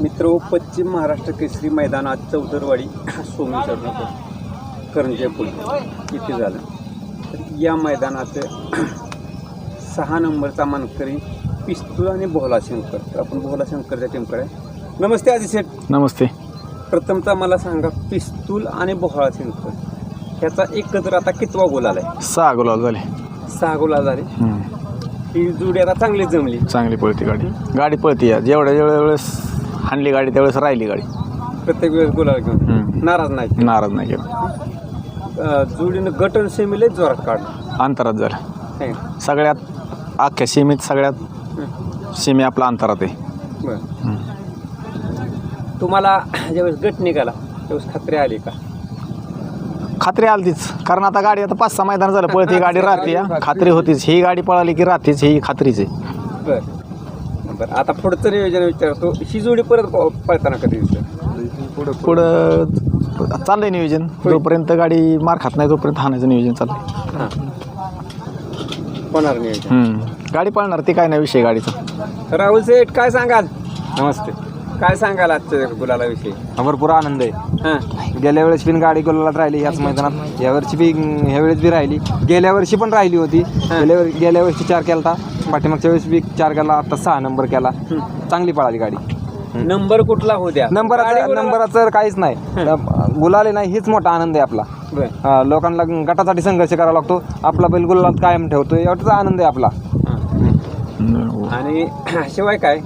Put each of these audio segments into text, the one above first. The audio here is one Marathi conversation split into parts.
मित्र पश्चिम महाराष्ट्र केसरी मैदानात चौदरवाडी सोमेश्वर नगर करंजे पुल इथे झालं. तर या मैदानात सहा नंबरचा मानकरी पिस्तूल आणि भोला शंकर. तर आपण भोला शंकरच्या टीमकडे आहे. नमस्ते आजी शेठ नमस्ते. प्रथमतः मला सांगा पिस्तूल आणि भोळा शंकर ह्याचा एकत्र आता कितवा गोल आलाय? सहा गुलाल झाले. सहा गोला झाले. हम्म. ही जुडी आता चांगली जमली. चांगली पळती गाडी. गाडी पळती या जेवढ्या जेवढ्या वेळेस हाणली गाडी त्यावेळेस राहिली गाडी. प्रत्येक वेळेस गोला घेऊन. हम्म. नाराज नाही. नाराज नाही केलं. अं, जोडीनं गटन सेमीले जोरात काढ अंतरात झालं. हे, सगळ्यात अख्ख्या सीमेत सगळ्यात हं, सीमे आपला अंतरात आहे. बरं. हम्म. तुम्हाला ज्यावेळेस गट निघाला त्यावेळेस खात्री आली का? खात्री आलतीच. कारण आता गाडी आता पाच सहा मैदान झालं पळती गाडी राहते खात्री होतीच. ही गाडी पळाली की राहतेच ही खात्रीच आहे. बरं. बरं आता पुढचं नियोजन विचारतो. ही जोडी परत प- पळताना कधी दिसतं? पुढं चाललंय नियोजन. जोपर्यंत गाडी मार खात नाही तोपर्यंत हाणायचं नियोजन चाललंय. हां. होणार नियोजन. हम्म. गाडी पळणार ते काय नाही विषय गाडीचा. राहुल सेठ काय सांगाल? नमस्ते. काय सांगाल आजच्या गुलाला विषयी? भरपूर आनंद आहे. हां. गेल्या वेळेस पण गाडी गोलात राहिली ह्याच मैदानात. यावर्षी बी ह्या वेळेस बी राहिली. गेल्या वर्षी पण राहिली होती. गेल्या वर- गेल्या वर्षी चार केला पाठीमागच्या वेळेस बी चार केला आता सहा नंबर केला. चांगली पळाली गाडी. नंबर कुठला होऊ द्या. नंबराचं गाडी गुलाला- नंबराचं तर काहीच नाही. गुलाले नाही हीच मोठा आनंद आहे आपला. बरं. लोकांना गटासाठी संघर्ष करावा लागतो. आपला बैल गुलालात कायम ठेवतो एवढाच आनंद आहे आपला. हां. आणि शिवाय काय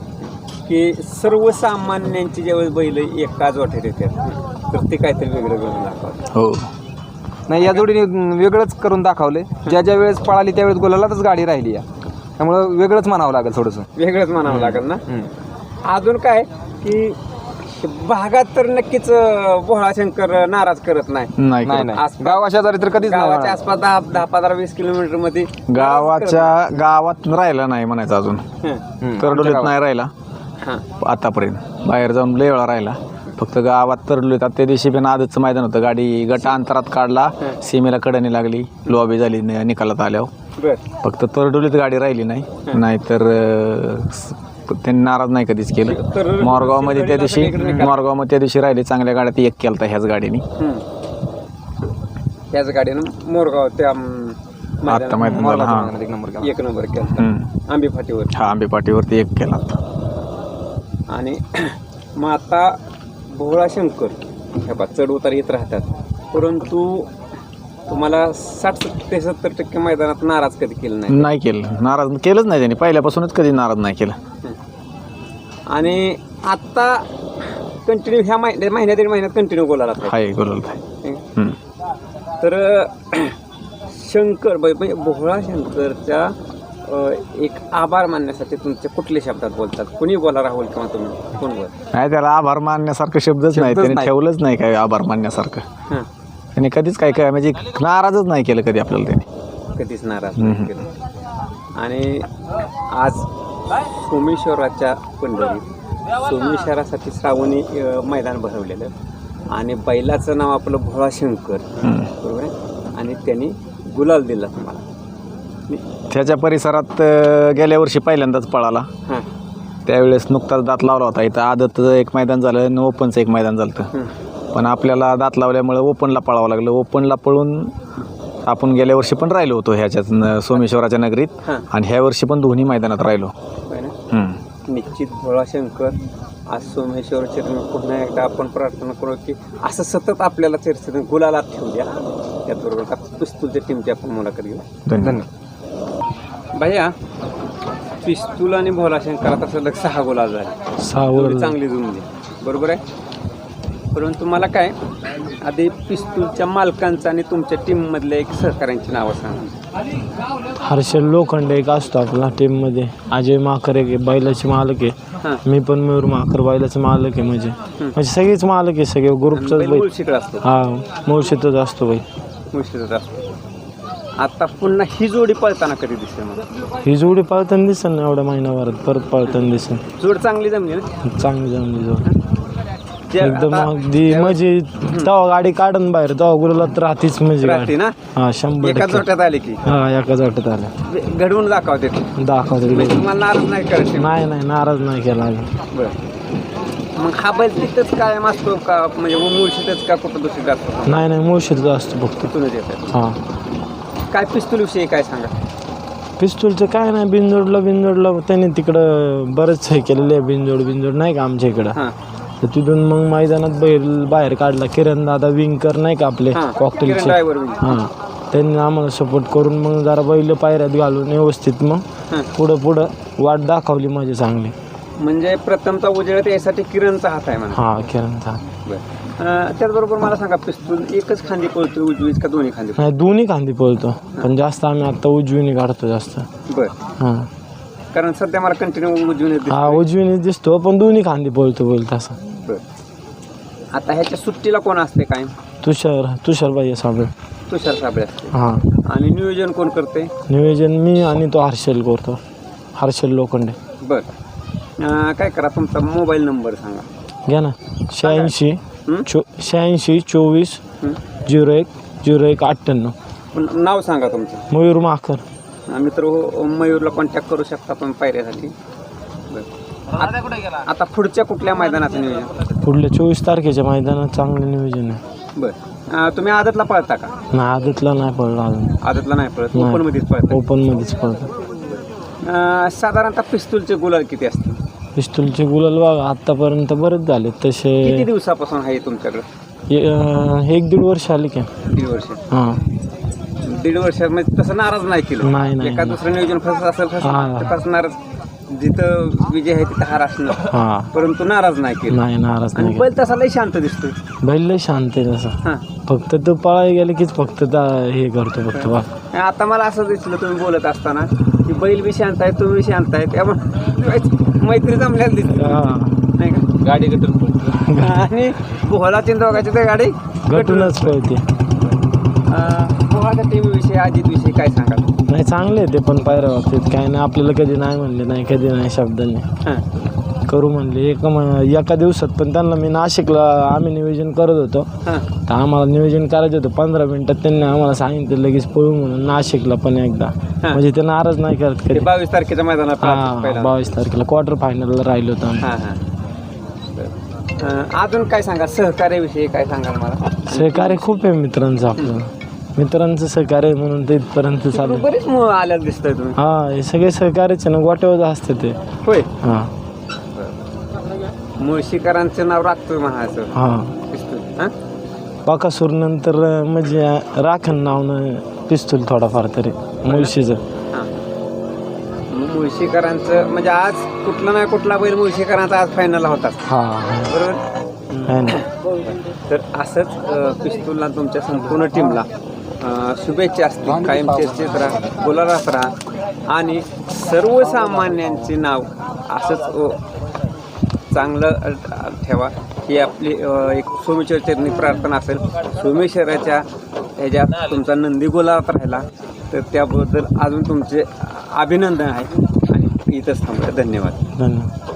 की सर्वसामान्यांची ज्यावेळेस बैल एकाच वाटेत येतात तर ते काहीतरी वेगळं वेगळं दाखवतात. हो. नाही या जोडीने वेगळंच करून दाखवले ज्या ज्या वेळेस पळाली त्यावेळेस गुलालातच गाडी राहिली या त्यामुळं वेगळंच म्हणावं लागेल थोडंसं. वेगळंच म्हणावं लागेल ना. अजून काय की भागात तर नक्कीच भोळा शंकर नाराज करत नाही. नाही नाही करत. नाही आसपास- गावा शेजारी तर कधीच नाही गावाच्या होणार. आसपास दहा दहा पंधरा वीस किलोमीटरमध्ये गावाच्या गावात राहिला नाही म्हणायचं अजून. हं. तरडोलीत नाही राहिला. हां. आतापर्यंत. बाहेर जाऊन लय वेळा राहिला. फक्त गावात तरडोलीत आता त्या दिवशी पण आजचं मैदान होतं. गाडी गट अंतरात काढला. सीमेला कडणी लागली. लॉबी झाली नि- निकालात आल्यावर. बर. फक्त तरडोलीत गाडी राहिली नाही. नाहीतर अं, त्यांनी नाराज नाही कधीच केलं. मोरगावमध्ये त्या दिवशी. मोरगावमध्ये त्या दिवशी राहिली चांगल्या गाड्यात एक केलता ह्याच गाडीने. हं. त्याच गाडीनं मोरगाव त्या अं, मैदानात झालं हां. एक नंबर केला. एक नंबर केला. हम्म. आंबे फाटीवर. हा आंबे पाटीवरती एक केला आणि मग आता भोळा शंकर हे बा चढ उतार येत राहतात. परंतु तुम्हाला साठ ते सत्तर टक्के मैदानात नाराज कधी केलं नाही? नाही केलं. नाराज केलंच नाही त्यांनी. पहिल्यापासूनच कधी नाराज नाही केलं. आणि आत्ता कंटिन्यू ह्या महिन्यात महिन्यात दीड महिन्यात कंटिन्यू बोलायला हाय गुलाल भाई तर शंकर ब- म्हणजे भोळा शंकरच्या अ, एक आभार मानण्यासाठी तुमचे कुठले शब्दात बोलतात? कुणी बोला राहुल किंवा तुम्ही? कोण बोल नाही त्याला आभार मानण्यासारखं शब्दच नाही. त्याने नाही. ठेवलंच नाही काय आभार मानण्यासारखं. हां. त्याने कधीच काय काय म्हणजे नाराजच नाही केलं कधी आपल्याला त्याने. कधीच नाराज हम्म. नाही केलं. आणि आज सोमेश्वराच्या पंढरीत सोमेश्वरासाठी श्रावणी अ, मैदान भरवलेलं आणि बैलाचं नाव आपलं भोळा शंकर. बरोबर आहे? आणि त्यांनी गुलाल दिला तुम्हाला. त्याच्या परिसरात अं, गेल्या वर्षी पहिल्यांदाच पळाला. हां. त्यावेळेस नुकताच दात लावला होता. इथं आदतचं एक मैदान झालं आणि ओपनचं एक मैदान झालं होतं. पण आपल्याला दात लावल्यामुळे ओपनला पळावं लागलं. ओपनला पळून आपण गेल्या वर्षी पण राहिलो होतो ह्याच्यात न- सोमेश्वराच्या नगरीत. हां. आणि ह्या वर्षी पण दोन्ही मैदानात राहिलो. होय ना? हम्म. निश्चित भोळा शंकर आज सोमेश्वर चरण पुन्हा एकदा आपण प्रार्थना करू की असं सतत आपल्याला चर्चेत गुलाला ठेवू द्या. त्याचबरोबर का पिस्तूलच्या टीमची आपण मुलाखत घेऊ. धन्यवाद. भैया पिस्तूल आणि भोला शंकर आता सलग सहा गुलाल झाले सहा जोडी चांगली जुमली बरोबर आहे? परंतु मला काय आधी पिस्तूलच्या मालकांचं आणि तुमच्या टीममधल्या एक सहकाऱ्यांची नावं सांगा. हर्षल लोखंडे एक असतो आपला टीममध्ये. अजय माकर एक आहे, बैलाचे मालक आहे. मी पण मयूर माकर बैलाचे मालक आहे म्हणजे. म्हणजे सगळेच मालक आहे सगळे ग्रुपचाच बैल बैल. मुळशीकडे असतो. हा मुळशीतच असतो बैल. मुळशीतच असतो. आता पुन्हा ही जोडी पळताना कधी दिसते ही जोडी पळताना दिसेल ना एवढ्या महिन्याभरात परत पळताना दिसेल. जोड चांगली जमली ना? चांगली जमली जोड. जे एकदम आता अगदी म्हणजे तेव्हा गाडी काढून बाहेर तेव्हा गुरुलात राहतीच म्हणजे राहते गाडी ना? हा शंभर एका टक्के. जोट्यात आली की? हा एकाच वाटत आलं. घडवून दाखवते दाखवतो म्हणजे तुम्हाला नाराज नाही करायचे. नाही नाही नाराज नाही केला आम्ही बरं. मग हा बैल तिथंच कायम असतो का? म्हणजे मुळशीतच का कुठं दुसरीत असतो? नाही नाही मुळशीतच असतो फक्त. तिथूनच येतात हां. काय पिस्तूल विषयी काय सांगा? पिस्तूलचं काय नाही बिनजोडला बिनजोडला त्यांनी तिकडं बरंच हे केलेलं आहे बिनजोड बिनजोड नाही का आमच्या इकडं? हां. तर तिथून मग मैदानात बैल बाहेर काढला. किरण दादा विंकर नाही का आपले? हां किरण कॉकटेलचे ड्रायव्हर हां. त्यांनी आम्हाला सपोर्ट करून मग जरा बैल पायऱ्यात घालून व्यवस्थित मग हां. पुढं पुढं वाट दाखवली माझी चांगली. म्हणजे प्रथमता उजेडत यासाठी किरणचा हात आहे म्हणा. हां किरणचा अं, त्याचबरोबर मला सांगा पिस्तूल एकच खांदी पळतो उजवीच का दोन्ही खांदी नाही दोन्ही खांदी पळतो. पण जास्त आम्ही आता उजवीने काढतो जास्त. बर. हां. कारण सध्या मला कंटिन्यू उजवीने हा उजवीने दिसतो पण दोन्ही खांदी पळतो बैल तसा बर आता ह्याच्या सुट्टीला कोण असते काय तुषार तुषार बाई साबळे. तुषार साबळे असते. हां. आणि नियोजन कोण करते नियोजन मी आणि तो हर्षल करतो हर्षल लोखंडे. बर. अं, काय करा तुमचा मोबाईल नंबर सांगा. घ्या ना. शहाऐंशी हं? चो शहाऐंशी चोवीस हं? झिरो एक झिरो एक अठ्ठ्याण्णव. पण नाव सांगा तुमचं. मयूर माखर आम्ही तर हो- मयूरला कॉन्टॅक्ट करू शकता पण पायऱ्यासाठी. आत- आता पुढच्या कुठल्या मैदानाचं नियोजन? पुढल्या चोवीस तारखेच्या मैदानात चांगलं नियोजन आहे. बरं. अं, तुम्ही आदतला पळता का? नाही आदतला नाही पडला अजून. आदतला नाही पळत नाही. ओपनमध्येच पळता? ओपनमध्येच पडतो अं, साधारणतः पिस्तूलचे गुलाल किती असतील? पिस्तूलचे गुलाल बघा आत्तापर्यंत बरेच झाले किती तसे दिवसापासून आहे तुमच्याकडे? ए- अं, एक दीड वर्ष आली की. दीड वर्ष. हां. दीड वर्षात म्हणजे तसं नाराज नाही केलं? नाही, नाही, एका नाही. दुसरं नियोजन फसत असेल हा. फसत फसणारच जिथं विजय आहे तिथं हार असणं हां. परंतु नाराज नाही केलं. नाही नाराज आणि नाही बैल तसा लय शांत दिसतोय. बैल लय शांत आहे तसा. हां. फक्त तो पळायला गेले की फक्त त्या- हे करतो फक्त बा. आता मला असं दिसलं तुम्ही बोलत असताना की बैल बी शांत आहे तुम्ही शांत आहे. त्यामुळे मैत्री जमल्याला दिसते. हां. नाही का? गाडी गटून आणि पोहलाची दोघांची तर गाडी गटूनच. पळते. काय सांगाल? नाही चांगले ते पण पायऱ्या बाबतीत. काय नाही आपल्याला कधी नाही म्हणले नाही कधी नाही शब्दांनी. हां. करू म्हणले एक म- एका दिवसात पण त्यांना मी नाशिकला आम्ही नियोजन करत होतो. हां. तर आम्हाला नियोजन करायचं होतं. पंधरा मिनटात त्यांनी आम्हाला सांगितलं लगेच पळू म्हणून नाशिकला पण एकदा. म्हणजे ते नाराज नाही करत ते कधी. बावीस तारखेच्या मैदानात हां पहिला. बावीस तारखेला क्वार्टर फायनलला राहिलो होतो आम्ही. हां हां. अजून काय सांगा सहकार्याविषयी काय सांगाल मला? सहकार्य खूप आहे मित्रांचं आपलं. मित्रांचं सहकार्य आहे म्हणून ते इथपर्यंत चालू. बरेच मग आल्यात दिसतंय तुम्ही. हा हे सगळे सहकार्यच आहे ना गोट्यावर असते ते. होय. हां. मुळशीकरांचं नाव राखतोय म्हणायचं हां. दिसतोय हां? बाकासूर नंतर म्हणजे राखण नावनं पिस्तूल थोडाफार तरी मुळशीचं. हां. मग मुळशीकरांचं म्हणजे आज कुठला नाही कुठला बैल मुळशीकरांचा आज फायनलला होता. हां. बरोबर? आहे ना. तर असंच अ, पिस्तूलला तुमच्या संपूर्ण टीमला शुभेच्छा असतील कायम चर्चेत राहा बोलारात राहा. आणि सर्वसामान्यांचे नाव असंच चांगलं ठेवा. ही आपली एक सोमेश्वर चरणी प्रार्थना असेल. सोमेश्वराच्या ह्याच्यात तुमचा नंदी गोलात राहिला. तर त्याबद्दल अजून तुमचे अभिनंदन आहे. आणि इथंच थांबलं धन्यवाद. धन्यवाद.